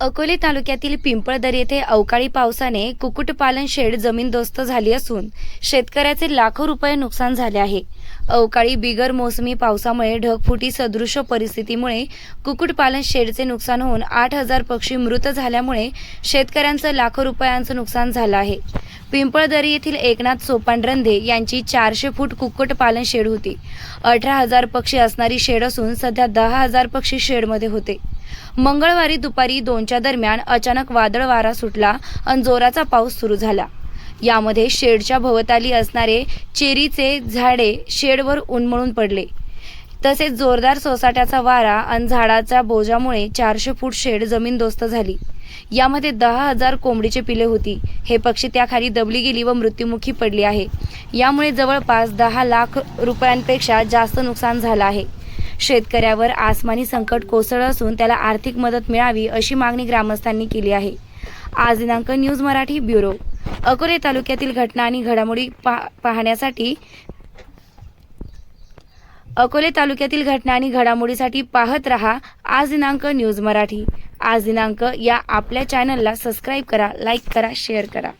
अकोले तालुक्यातील पिंपळदरी येथे अवकाळी पावसाने कुक्कुटपालन शेड जमीनदोस्त झाली असून शेतकऱ्याचे लाखो रुपये नुकसान झाले आहे. अवकाळी बिगर मोसमी पावसामुळे ढगफुटी सदृश परिस्थितीमुळे कुक्कुटपालन शेडचे नुकसान होऊन आठ हजार पक्षी मृत झाल्यामुळे शेतकऱ्यांचं लाखो रुपयांचं नुकसान झालं आहे. पिंपळदरी येथील एकनाथ सोपान रंधे यांची चारशे फूट कुक्कुटपालन शेड होती. अठरा हजार पक्षी असणारी शेड असून सध्या दहा हजार पक्षी शेडमध्ये होते. मंगळवारी दुपारी दोनच्या दरम्यान अचानक वादळ वारा सुटला आणि जोराचा पाऊस सुरू झाला. यामध्ये शेडच्या भोवताली असणारे चेरीचे झाडे शेडवर उन्मळून पडले. तसेच जोरदार सोसाट्याचा वारा आणि झाडाच्या बोजामुळे चारशे फूट शेड जमीनदोस्त झाली. यामध्ये दहा हजार कोंबडीचे पिले होती. हे पक्षी त्याखाली दबली गेली व मृत्युमुखी पडली आहे. यामुळे जवळपास दहा लाख रुपयांपेक्षा जास्त नुकसान झालं आहे. शेतकऱ्यावर आसमानी संकट कोसळलं असून त्याला आर्थिक मदत मिळावी अशी मागणी ग्रामस्थांनी केली आहे. आज दिनांक न्यूज मराठी ब्युरो. अकोले तालुक्यातील घटना आणि घडामोडी पा पाहण्यासाठी अकोले तालुक्यातील घटना आणि घडामोडीसाठी पाहत रहा आज दिनांक न्यूज मराठी. आज दिनांक या आपल्या चॅनलला सबस्क्राईब करा लाईक करा शेअर करा.